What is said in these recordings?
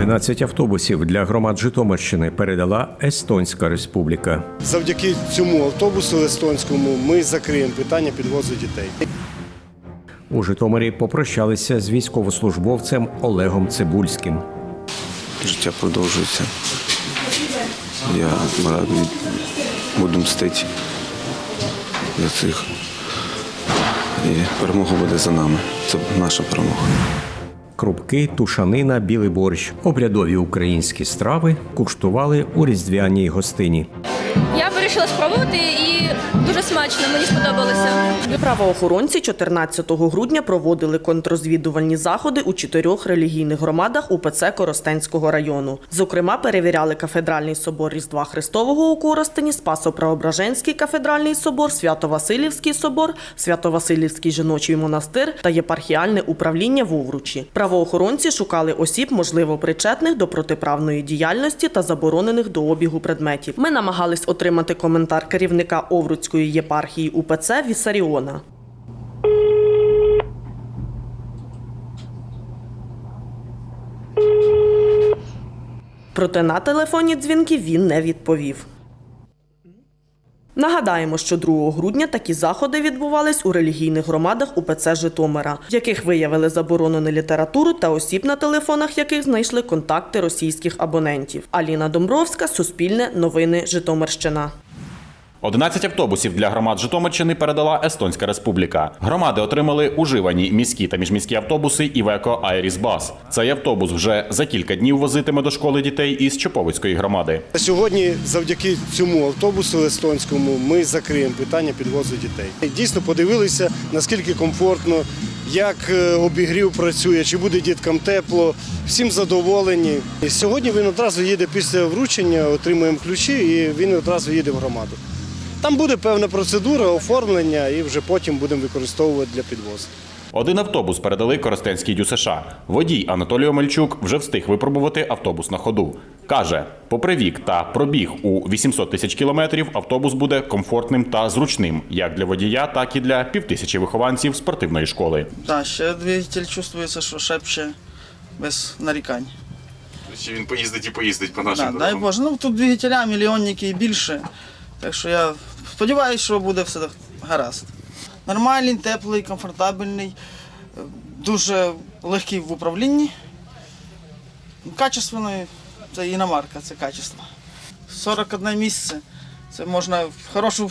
11 автобусів для громад Житомирщини передала Естонська Республіка. Завдяки цьому автобусу естонському ми закриємо питання підвозу дітей. У Житомирі попрощалися з військовослужбовцем Олегом Цибульським. Життя продовжується. Я радий буду мстити за цих. І перемога буде за нами. Це наша перемога. Крупки, тушанина, білий борщ, обрядові українські страви куштували у різдвяній гостині. Я вирішила спробувати і дуже смачно, мені сподобалося. Правоохоронці 14 грудня проводили контррозвідувальні заходи у чотирьох релігійних громадах УПЦ Коростенського району. Зокрема, перевіряли кафедральний собор Різдва Христового у Коростені, Спасо-Преображенський кафедральний собор, Свято-Василівський собор, Свято-Василівський жіночий монастир та єпархіальне управління в Овручі. Правоохоронці шукали осіб, можливо, причетних до протиправної діяльності та заборонених до обігу предметів. Ми намагались отримати коментар керівника Овруцької єпархії УПЦ Вісаріона. Проте на телефонні дзвінки він не відповів. Нагадаємо, що 2 грудня такі заходи відбувались у релігійних громадах УПЦ Житомира, в яких виявили заборонену літературу та осіб, на телефонах яких знайшли контакти російських абонентів. Аліна Домбровська, Суспільне, Новини Житомирщина. 11 автобусів для громад Житомирщини передала Естонська Республіка. Громади отримали уживані міські та міжміські автобуси Івеко Айріс Бас. Цей автобус вже за кілька днів возитиме до школи дітей із Чоповицької громади. Сьогодні, завдяки цьому автобусу естонському, ми закриємо питання підвозу дітей. Дійсно подивилися, наскільки комфортно, як е, обігрів працює, чи буде діткам тепло. Всім задоволені. Сьогодні він одразу їде після вручення, отримуємо ключі, і він одразу їде в громаду. Там буде певна процедура оформлення, і вже потім будемо використовувати для підвозу. Один автобус передали Коростенській ДЮСШ. Водій Анатолій Омельчук вже встиг випробувати автобус на ходу. Каже, попри вік та пробіг у 800 тисяч кілометрів, автобус буде комфортним та зручним як для водія, так і для півтисячі вихованців спортивної школи. Так, ще двигатель чувствується, що шепче без нарікань. Ще він поїздить і поїздить по Да, нашим дай. Боже, ну тут двигателя мільйонники і більше. Так що я сподіваюся, що буде все гаразд. Нормальний, теплий, комфортабельний, дуже легкий в управлінні. Качественний, це іномарка, це качество. 41 місце. Це можна в хорошу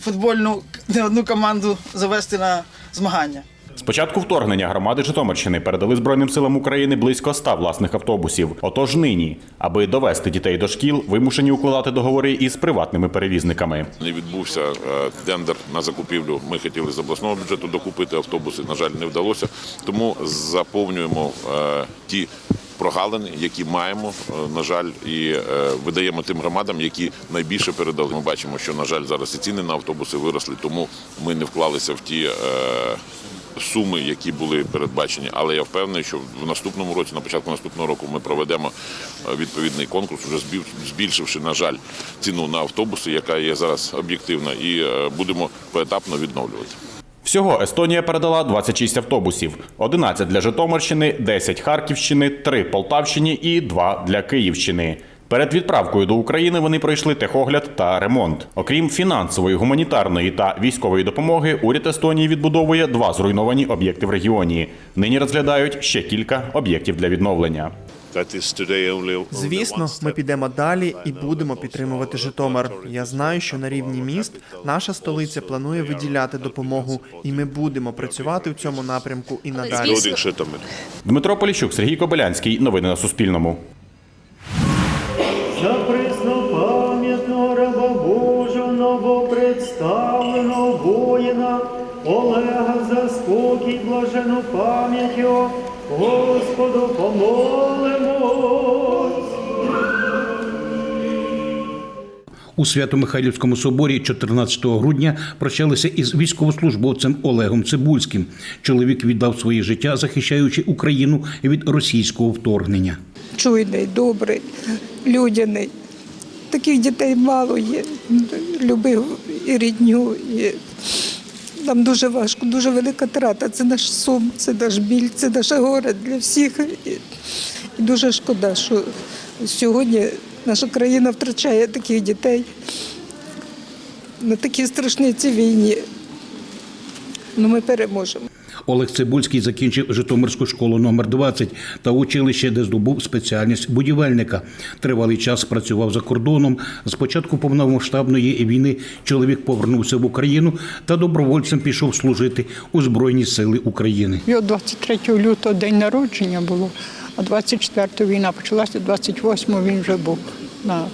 футбольну не одну команду завести на змагання. Початку вторгнення громади Житомирщини передали Збройним силам України близько 100 власних автобусів. Отож нині, аби довести дітей до шкіл, вимушені укладати договори із приватними перевізниками. Не відбувся е, тендер на закупівлю. Ми хотіли з обласного бюджету докупити автобуси. На жаль, не вдалося. Тому заповнюємо е, ті прогалини, які маємо, е, на жаль, і видаємо тим громадам, які найбільше передали. Ми бачимо, що на жаль зараз і ціни на автобуси виросли, тому ми не вклалися в ті. Суми, які були передбачені, але я впевнений, що в наступному році, на початку наступного року, ми проведемо е, відповідний конкурс, вже збільшивши, на жаль, ціну на автобуси, яка є зараз об'єктивна, і е, будемо поетапно відновлювати. Всього Естонія передала 26 автобусів: 11 для Житомирщини, 10 Харківщини, 3 Полтавщині і 2 для Київщини. Перед відправкою до України вони пройшли техогляд та ремонт. Окрім фінансової, гуманітарної та військової допомоги, уряд Естонії відбудовує два зруйновані об'єкти в регіоні. Нині розглядають ще кілька об'єктів для відновлення. Звісно, ми підемо далі і будемо підтримувати Житомир. Я знаю, що на рівні міст наша столиця планує виділяти допомогу, і ми будемо працювати в цьому напрямку і надалі. Дмитро Поліщук, Сергій Кобилянський. Новини на Суспільному. Блажену пам'ять його, Господу помолимось. У Свято-Михайлівському соборі 14 грудня прощалися із військовослужбовцем Олегом Цибульським. Чоловік віддав своє життя, захищаючи Україну від російського вторгнення. чуйний, добрий, людяний. Таких дітей мало є. Любив і рідню. І нам дуже важко, дуже велика трата. Це наш сум, це наш біль, це наше горе для всіх. І дуже шкода, що сьогодні наша країна втрачає таких дітей на такій страшниці війні. Ну, ми переможемо. Олег Цибульський закінчив Житомирську школу номер 20 та училище, де здобув спеціальність будівельника. Тривалий час працював за кордоном. З початку повномасштабної війни чоловік повернувся в Україну та добровольцем пішов служити у Збройні Сили України. Його 23 лютого день народження було, а 24 війна почалася, 28 він вже був. На,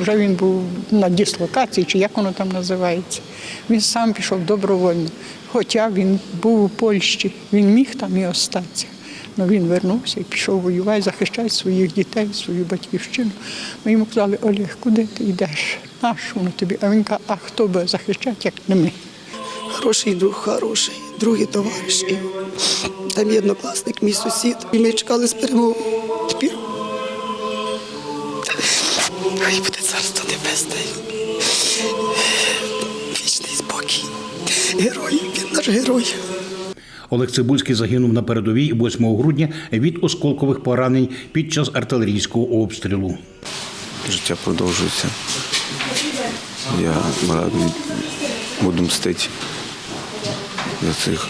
вже він був на дислокації, чи як воно там називається. Він сам пішов добровольно. Хоча він був у Польщі, він міг там і остатися. Ну він вернувся і пішов воювати, захищати своїх дітей, свою батьківщину. Ми йому казали, Олег, куди ти йдеш? Наш воно тобі? А він каже, а хто буде захищати, як не ми? Хороший друг, хороший, другий товариш. Там є однокласник, мій сусід. І ми чекали з перемоги. Тепер. Хай буде царство небесне. Вічний спокій. Герой, він наш герой. Олег Цибульський загинув на передовій 8 грудня від осколкових поранень під час артилерійського обстрілу. Життя продовжується. Я радий, буду мстити за цих.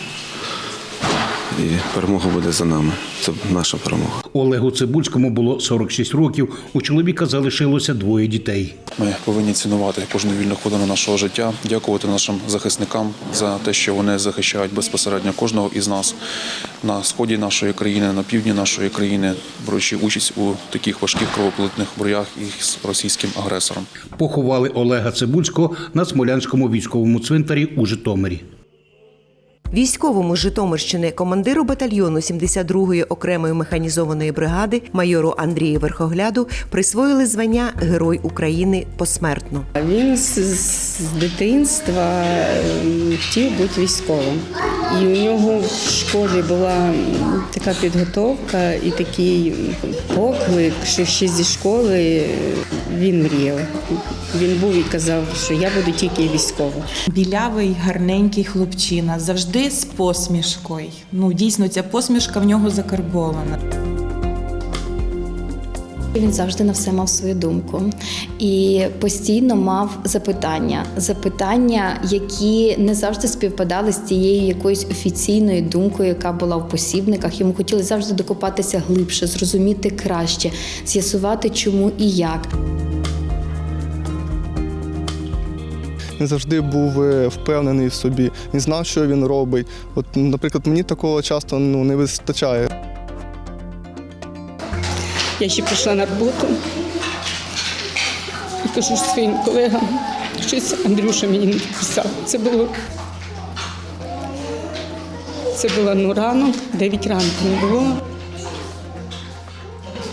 І перемога буде за нами. Це наша перемога. Олегу Цибульському було 46 років. У чоловіка залишилося двоє дітей. Ми повинні цінувати кожну вільну хвилину нашого життя, дякувати нашим захисникам за те, що вони захищають безпосередньо кожного із нас на сході нашої країни, на півдні нашої країни, беручи участь у таких важких кровополитних боях із російським агресором. Поховали Олега Цибульського на Смолянському військовому цвинтарі у Житомирі. Військовому з Житомирщини командиру батальйону 72-ї окремої механізованої бригади майору Андрію Верхогляду присвоїли звання Герой України посмертно. Він з, з дитинства ем, хотів бути військовим. І у нього в школі була така підготовка і такий поклик, що ще зі школи е, він мріяв. Він був і казав, що я буду тільки військовим. Білявий, гарненький хлопчина, завжди з посмішкою. Ну, дійсно, ця посмішка в нього закарбована. Він завжди на все мав свою думку і постійно мав запитання, запитання, які не завжди співпадали з тією якоюсь офіційною думкою, яка була в посібниках. Йому хотіли завжди докопатися глибше, зрозуміти краще, з'ясувати, чому і як. Він завжди був е, впевнений в собі. Він знав, що він робить. От, наприклад, мені такого часто ну, не вистачає. Я ще прийшла на роботу і кажу своїм колегам, щось Андрюша мені не написав. Це було. Це було ну рано, 9 ранку не було.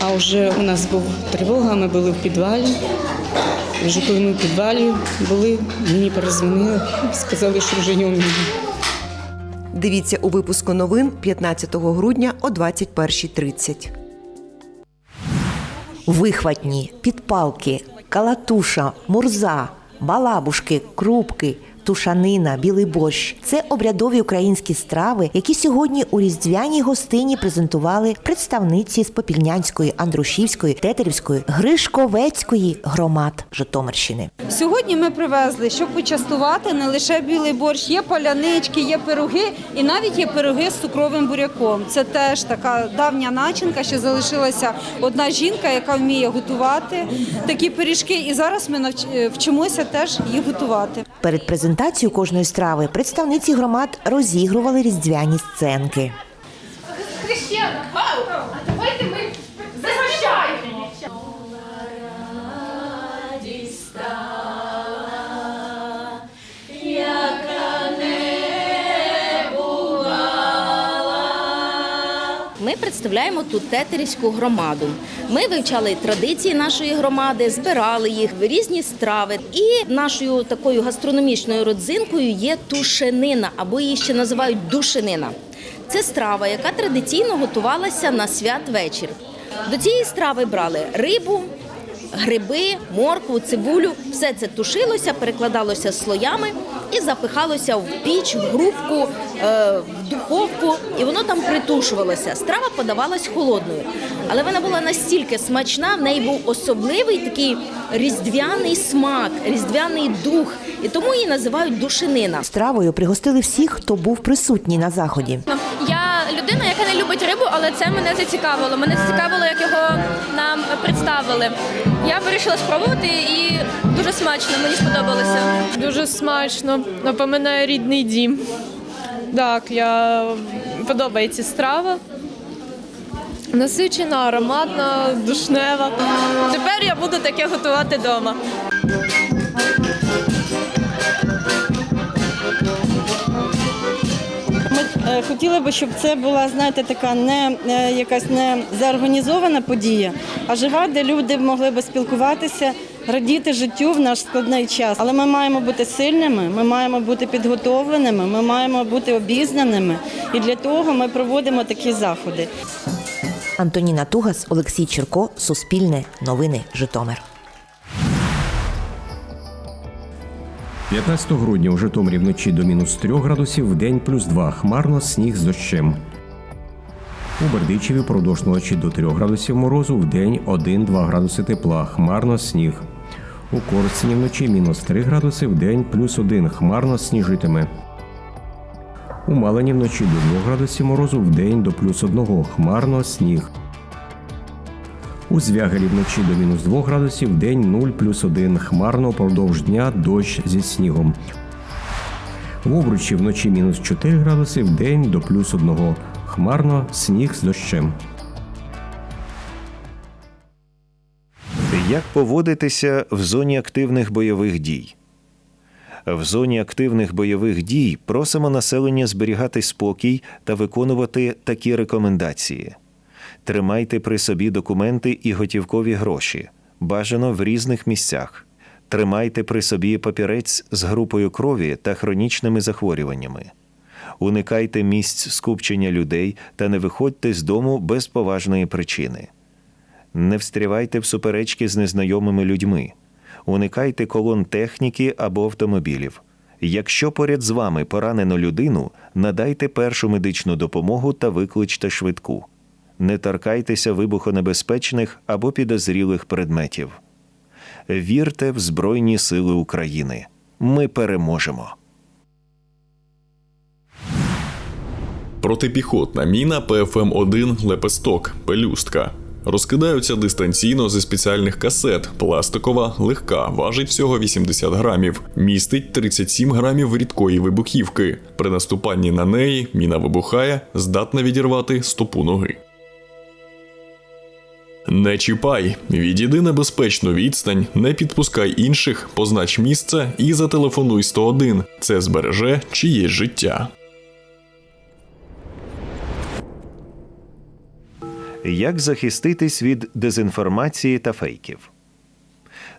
А вже у нас була тривога, ми були в підвалі. Вже житловому підвалі були, мені перезвонили, сказали, що вже його. Дивіться у випуску новин 15 грудня о 21.30. Вихватні, підпалки, калатуша, мурза, балабушки, крупки. Тушанина, білий борщ це обрядові українські страви, які сьогодні у різдвяній гостині презентували представниці з Попільнянської, Андрушівської, Тетерівської, Гришковецької громад Житомирщини. Сьогодні ми привезли, щоб почастувати не лише білий борщ, є палянички, є пироги і навіть є пироги з цукровим буряком. Це теж така давня начинка, що залишилася одна жінка, яка вміє готувати такі пиріжки. І зараз ми навч- вчимося теж їх готувати. Перед презентацією кожної страви представниці громад розігрували різдвяні сценки. Представляємо тут тетерівську громаду. Ми вивчали традиції нашої громади, збирали їх, різні страви. І нашою такою гастрономічною родзинкою є тушенина, або її ще називають душенина. Це страва, яка традиційно готувалася на святвечір. До цієї страви брали рибу, гриби, моркву, цибулю. Все це тушилося, перекладалося слоями і запихалося в піч, в грубку, е, в духовку, і воно там притушувалося. Страва подавалась холодною, але вона була настільки смачна, в неї був особливий такий різдвяний смак, різдвяний дух, і тому її називають душинина. Стравою пригостили всіх, хто був присутній на заході. Людина, яка не любить рибу, але це мене зацікавило. Мене зацікавило, як його нам представили. Я вирішила спробувати і дуже смачно, мені сподобалося. Дуже смачно, напоминає рідний дім. Так, я подобається страва. Насичена, ароматна, душнева. Тепер я буду таке готувати вдома. Е, би, щоб це була, знаєте, така не е, якась не заорганізована подія, а жива, де люди могли би спілкуватися, радіти життю в наш складний час. Але ми маємо бути сильними, ми маємо бути підготовленими, ми маємо бути обізнаними. І для того ми проводимо такі заходи. Антоніна Тугас, Олексій Черко, Суспільне, Новини, Житомир. 15 грудня у Житомирі вночі до мінус 3 градусів, в день плюс 2, хмарно, сніг з дощем. У Бердичеві продовж ночі до 3 градусів морозу, в день 1-2 градуси тепла, хмарно, сніг. У Коростені вночі мінус 3 градуси, в день плюс 1, хмарно, сніжитиме. У Малині вночі до 2 градусів морозу, в день до плюс 1, хмарно, сніг. У Звягелі вночі до мінус 2 градусів, день 0 плюс 1, хмарно впродовж дня дощ зі снігом. В Обручі вночі мінус 4 градуси, в день до плюс 1, хмарно, сніг з дощем. Як поводитися в зоні активних бойових дій? В зоні активних бойових дій просимо населення зберігати спокій та виконувати такі рекомендації. Тримайте при собі документи і готівкові гроші, бажано в різних місцях. Тримайте при собі папірець з групою крові та хронічними захворюваннями. Уникайте місць скупчення людей та не виходьте з дому без поважної причини. Не встрявайте в суперечки з незнайомими людьми. Уникайте колон техніки або автомобілів. Якщо поряд з вами поранено людину, надайте першу медичну допомогу та викличте швидку. Не торкайтеся вибухонебезпечних або підозрілих предметів. Вірте в Збройні Сили України. Ми переможемо. Протипіхотна міна ПФМ-1 Лепесток Пелюстка. Розкидаються дистанційно зі спеціальних касет. Пластикова, легка, важить всього 80 грамів, містить 37 грамів рідкої вибухівки. При наступанні на неї міна вибухає, здатна відірвати стопу ноги. Не чіпай, відійди небезпечну відстань, не підпускай інших, познач місце і зателефонуй 101. Це збереже чиєсь життя. Як захиститись від дезінформації та фейків?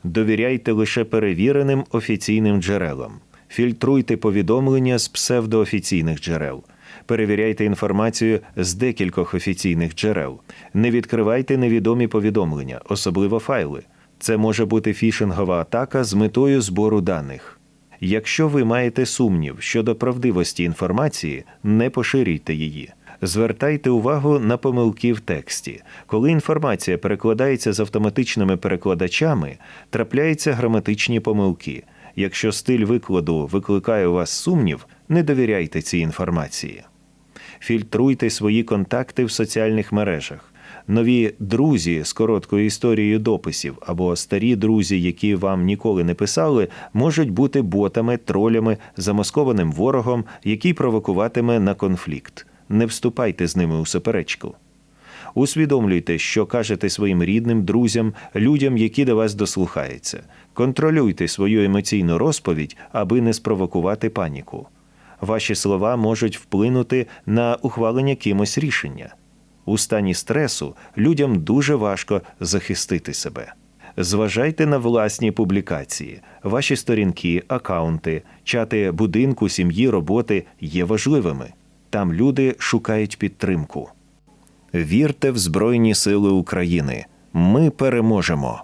Довіряйте лише перевіреним офіційним джерелам. Фільтруйте повідомлення з псевдоофіційних джерел. Перевіряйте інформацію з декількох офіційних джерел. Не відкривайте невідомі повідомлення, особливо файли. Це може бути фішингова атака з метою збору даних. Якщо ви маєте сумнів щодо правдивості інформації, не поширюйте її. Звертайте увагу на помилки в тексті. Коли інформація перекладається з автоматичними перекладачами, трапляються граматичні помилки. Якщо стиль викладу викликає у вас сумнів, не довіряйте цій інформації. Фільтруйте свої контакти в соціальних мережах. Нові друзі з короткою історією дописів або старі друзі, які вам ніколи не писали, можуть бути ботами, тролями, замаскованим ворогом, який провокуватиме на конфлікт. Не вступайте з ними у суперечку. Усвідомлюйте, що кажете своїм рідним, друзям, людям, які до вас дослухаються. Контролюйте свою емоційну розповідь, аби не спровокувати паніку. Ваші слова можуть вплинути на ухвалення кимось рішення. У стані стресу людям дуже важко захистити себе. Зважайте на власні публікації. Ваші сторінки, акаунти, чати будинку, сім'ї, роботи є важливими. Там люди шукають підтримку. Вірте в Збройні Сили України. Ми переможемо.